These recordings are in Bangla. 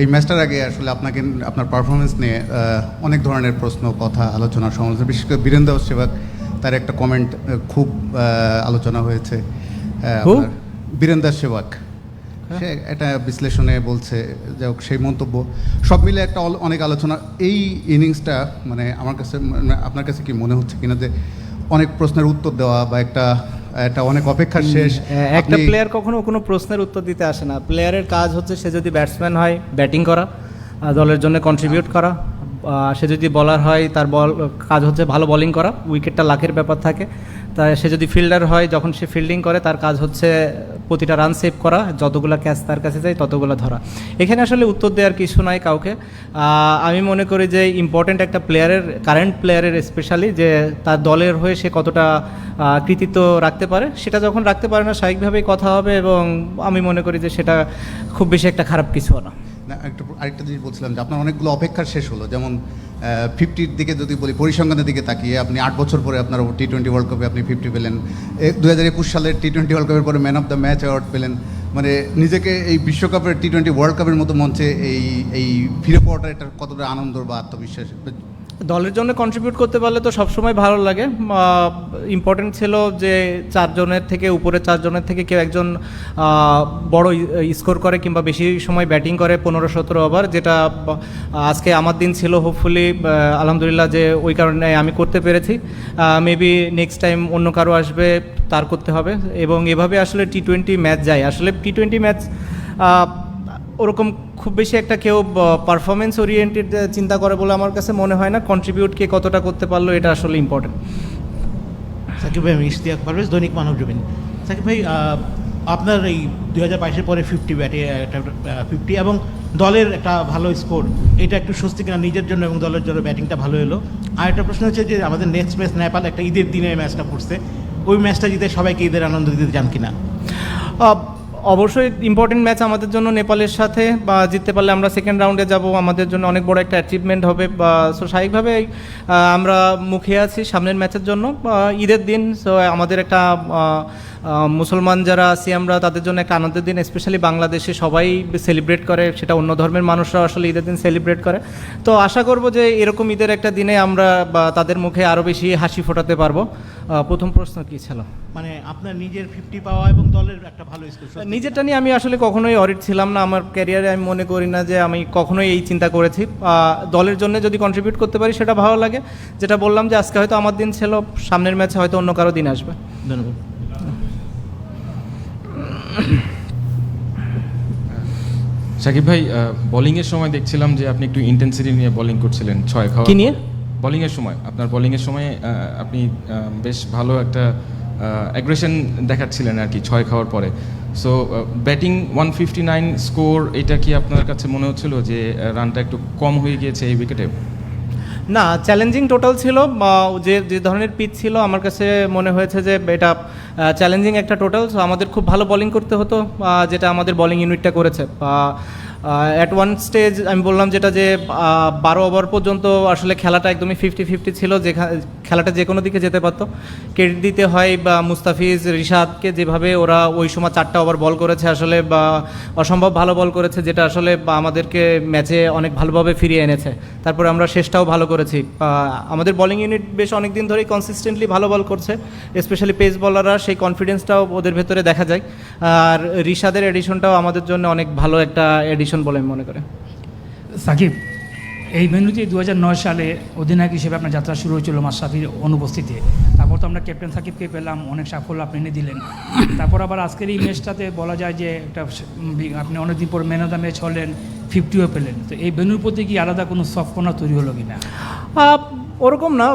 এই ম্যাচটার আগে আসলে আপনাকে আপনার পারফরমেন্স নিয়ে অনেক ধরনের প্রশ্ন কথা আলোচনা সমালোচনা বিশেষ করে বীরেন্দ্র সেবাক তার একটা কমেন্ট খুব আলোচনা হয়েছে? বীরেন্দ্র সেবাক সে একটা বিশ্লেষণে বলছে যাই হোক সেই মন্তব্য। সব মিলে একটা অনেক আলোচনা। এই ইনিংসটা মানে আমার কাছে মানে আপনার কাছে কি মনে হচ্ছে কিনা যে অনেক প্রশ্নের উত্তর দেওয়া বা একটা একটা অনেক অপেক্ষার শেষ। একটা প্লেয়ার কখনো কোনো প্রশ্নের উত্তর দিতে আসে না। প্লেয়ারের কাজ হচ্ছে সে যদি ব্যাটসম্যান হয় ব্যাটিং করা দলের জন্য কন্ট্রিবিউট করা। সে যদি বলার হয় তার বল কাজ হচ্ছে ভালো বলিং করা। উইকেটটা লাখের ব্যাপার থাকে। তাই সে যদি ফিল্ডার হয় যখন সে ফিল্ডিং করে তার কাজ হচ্ছে প্রতিটা রান সেভ করা, যতগুলো ক্যাচ তার কাছে যায়, ততগুলো ধরা। এখানে আসলে উত্তর দেওয়ার কিছু নাই কাউকে। আমি মনে করি যে ইম্পর্ট্যান্ট একটা প্লেয়ারের কারেন্ট প্লেয়ারের স্পেশালি যে তার দলের হয়ে সে কতটা কৃতিত্ব রাখতে পারে, সেটা যখন রাখতে পারে না, স্বাভাবিকভাবেই কথা হবে এবং আমি মনে করি যে সেটা খুব বেশি একটা খারাপ কিছু না না। আরেকটা জিনিস বলছিলাম যে আপনার অনেকগুলো অপেক্ষার শেষ হলো। যেমন ফিফটির দিকে যদি বলি, পরিসংখ্যানের দিকে তাকিয়ে আপনি আট বছর পরে আপনার টি টোয়েন্টি ওয়ার্ল্ড কাপে আপনি ফিফটি পেলেন। দু হাজার একুশ সালের টি টোয়েন্টি ওয়ার্ল্ড কাপের পরে man of the match award পেলেন। মানে নিজেকে এই বিশ্বকাপের টি টোয়েন্টি ওয়ার্ল্ড কাপের মতো মঞ্চে এই এই ফিরে পাওয়াটা এটা কতটা আনন্দ বা আত্মবিশ্বাস? দলের জন্য কন্ট্রিবিউট করতে পারলে তো সবসময় ভালো লাগে। ইম্পর্টেন্ট ছিল যে চারজনের থেকে, উপরে চারজনের থেকে কেউ একজন বড় স্কোর করে কিংবা বেশি সময় ব্যাটিং করে পনেরো, সতেরো ওভার যেটা আজকে আমার দিন ছিল হোপফুলি আলহামদুলিল্লাহ যে ওই কারণে আমি করতে পেরেছি। মেবি নেক্সট টাইম অন্য কারও আসবে, তার করতে হবে। এবং এভাবে আসলে টি টোয়েন্টি ম্যাচ যায়। আসলে টি টোয়েন্টি ম্যাচ ওরকম খুব বেশি একটা কেউ পারফরমেন্স ওরিয়েন্টেড চিন্তা করে বলে আমার কাছে মনে হয় না কন্ট্রিবিউট কে কতটা করতে পারল এটা আসলে ইম্পর্টেন্ট সাকিব ভাই আমি ইশতিয়াক পারভেজ দৈনিক মানব জমিন সাকিব ভাই আপনার এই দুই হাজার বাইশের পরে ফিফটি ব্যাটে একটা ফিফটি এবং দলের একটা ভালো স্কোর এটা একটু স্বস্তি কিনা নিজের জন্য এবং দলের জন্য ব্যাটিংটা ভালো এলো। আর একটা প্রশ্ন হচ্ছে যে আমাদের নেক্সট ম্যাচ নেপাল একটা ঈদের দিনে ম্যাচটা পড়ছে ওই ম্যাচটা জিতে সবাইকে ঈদের আনন্দ দিতে চান কিনা? অবশ্যই ইম্পর্টেন্ট ম্যাচ আমাদের জন্য নেপালের সাথে, বা জিততে পারলে আমরা সেকেন্ড রাউন্ডে যাব। আমাদের জন্য অনেক বড় একটা অ্যাচিভমেন্ট হবে। বা সো স্বাভাবিকভাবে আমরা মুখে আছি সামনের ম্যাচের জন্য। ঈদের দিন সো আমাদের একটা মুসলমান যারা আছি আমরা তাদের জন্য একটা আনন্দের দিন স্পেশালি বাংলাদেশে সবাই সেলিব্রেট করে সেটা অন্য ধর্মের মানুষরা আসলে ঈদের দিন সেলিব্রেট করে। তো আশা করব যে এরকম ঈদের একটা দিনে আমরা বা তাদের মুখে আরও বেশি হাসি ফোটাতে পারব। প্রথম প্রশ্ন কী ছিল? মানে আপনার নিজের ফিফটি পাওয়া এবং দলের একটা ভালো স্কোর নিজেরটা নিয়ে আমি আসলে কখনোই অরিট ছিলাম না। আমার ক্যারিয়ারে আমি মনে করি না যে আমি কখনোই এই চিন্তা করেছি। দলের জন্য যদি কন্ট্রিবিউট করতে পারি সেটা ভালো লাগে। যেটা বললাম যে আজকে হয়তো আমার দিন ছিল সামনের ম্যাচে হয়তো অন্য কারও দিন আসবে। ধন্যবাদ। সাকিব ভাই বোলিংয়ের সময় দেখছিলাম যে আপনি একটু ইন্টেন্সিটি নিয়ে বোলিং করছিলেন ছয় খাওয়া কি নিয়ে? বোলিংয়ের সময় আপনার বোলিংয়ের সময় আপনি বেশ ভালো একটা অ্যাগ্রেশন দেখাচ্ছিলেন আর কি ছয় খাওয়ার পরে so batting one fifty nine score এটা কি আপনার কাছে মনে হচ্ছিল যে রানটা একটু কম হয়ে গিয়েছে এই উইকেটে না চ্যালেঞ্জিং টোটাল ছিল যে যে ধরনের পিচ ছিল, আমার কাছে মনে হয়েছে যে এটা চ্যালেঞ্জিং একটা টোটাল সো আমাদের খুব ভালো বলিং করতে হতো যেটা আমাদের বলিং ইউনিটটা করেছে। অ্যাট ওয়ান স্টেজ আমি বললাম যেটা যে বারো ওভার পর্যন্ত আসলে খেলাটা একদমই ফিফটি ফিফটি ছিল যেখানে খেলাটা যে কোনো দিকে যেতে পারতো। ক্রেডিট দিতে হয় বা মুস্তাফিজ, রিশাদকে যেভাবে ওরা ওই সময় চারটা ওভার বল করেছে আসলে, বা অসম্ভব ভালো বল করেছে, যেটা আসলে আমাদেরকে ম্যাচে অনেক ভালোভাবে ফিরিয়ে এনেছে। তারপরে আমরা শেষটাও ভালো করেছি। আমাদের বলিং ইউনিট বেশ অনেক দিন ধরেই কনসিস্টেন্টলি ভালো বল করছে স্পেশালি পেস বলাররা সেই কনফিডেন্সটাও ওদের ভেতরে দেখা যায়। আর রিশাদের এডিশনটাও আমাদের জন্য অনেক ভালো একটা এডিশন বলে আমি মনে করি। সাকিব এই ভেন্যুতে দু সালে অধিনায়ক হিসেবে আপনার যাত্রা শুরু হয়েছিল মাশরাফির অনুপস্থিতি তারপর তো আমরা ক্যাপ্টেন সাকিবকে পেলাম অনেক সাফল্য আপনি এনে দিলেন। তারপর আবার আজকের এই ম্যাচটাতে বলা যায় যে একটা আপনি অনেকদিন পর ম্যান অফ দ্য ম্যাচ হলেন ফিফটিও পেলেন। তো এই মেনুর প্রতি কি আলাদা কোনো সফটকর্নার তৈরি হলো কিনা? আহ, ওরকম না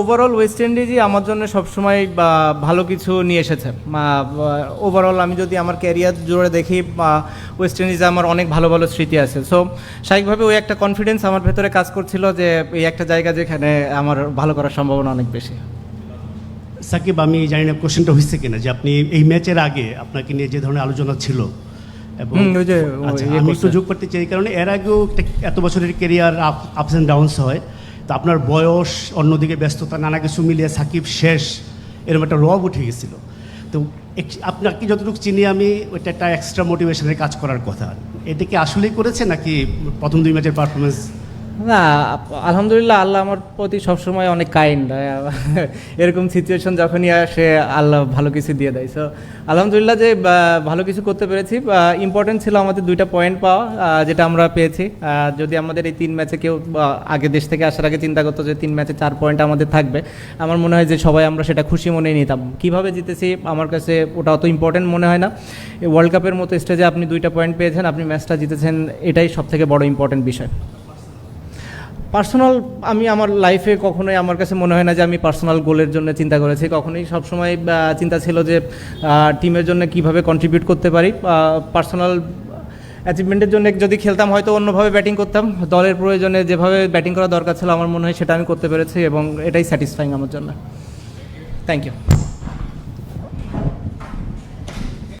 ওভারঅল ওয়েস্ট ইন্ডিজই আমার জন্য সবসময় বা, ভালো কিছু নিয়ে এসেছে। ওভারঅল আমি যদি আমার ক্যারিয়ার জুড়ে দেখি ওয়েস্ট ইন্ডিজে আমার অনেক ভালো ভালো স্মৃতি আছে। সো স্বাভাবিকভাবে ওই একটা কনফিডেন্স আমার ভেতরে কাজ করছিল যে এই একটা জায়গা যেখানে আমার ভালো করার সম্ভাবনা অনেক বেশি। সাকিব আমি জানি না কোশ্চেনটা হয়েছে কিনা যে আপনি এই ম্যাচের আগে আপনাকে নিয়ে যে ধরনের আলোচনা ছিল এবং ওই যে, ও আচ্ছা ইয়ে আমি একটু যোগ করতে চাই কারণে এর আগেও এত বছরের career up ups and downs হয়। তো আপনার বয়স, অন্যদিকে ব্যস্ততা, নানা কিছু মিলিয়ে সাকিব শেষ, এরকম একটা রব উঠে গেছিল। তো আপনাকে যতটুকু চিনি আমি, ওইটা একটা এক্সট্রা মোটিভেশনের কাজ করার কথা। এটা কি আসলেই করেছে নাকি প্রথম দুই ম্যাচের পারফরমেন্স না, আলহামদুলিল্লাহ আল্লাহ আমার প্রতি সবসময় অনেক কাইন্ড এরকম সিচুয়েশন যখনই আসে, আল্লাহ ভালো কিছু দিয়ে দেয়। সো আলহামদুলিল্লাহ যে ভালো কিছু করতে পেরেছি। ইম্পর্টেন্ট ছিল আমাদের দুইটা পয়েন্ট পাওয়া যেটা আমরা পেয়েছি। যদি আমাদের এই তিন ম্যাচে কেউ আগে দেশ থেকে আসার আগে চিন্তা করতো যে, তিন ম্যাচে চার পয়েন্ট আমাদের থাকবে। আমার মনে হয় যে, সবাই আমরা সেটা খুশি মনে নিতাম। কীভাবে জিতেছি? আমার কাছে ওটা অত ইম্পর্টেন্ট মনে হয় না। ওয়ার্ল্ড কাপের মতো স্টেজে আপনি দুইটা পয়েন্ট পেয়েছেন, আপনি ম্যাচটা জিতেছেন, এটাই সবথেকে বড় ইম্পর্টেন্ট বিষয়। পার্সোনাল আমি আমার লাইফে কখনোই আমার কাছে মনে হয় না যে আমি পার্সোনাল গোলের জন্য চিন্তা করেছি। কখনোই সবসময় চিন্তা ছিল যে টিমের জন্য কীভাবে কন্ট্রিবিউট করতে পারি। পার্সোনাল অ্যাচিভমেন্টের জন্য যদি খেলতাম, হয়তো অন্যভাবে ব্যাটিং করতাম। দলের প্রয়োজনে যেভাবে ব্যাটিং করা দরকার ছিল, আমার মনে হয় সেটা আমি করতে পেরেছি এবং এটাই স্যাটিসফাইং আমার জন্য। Thank you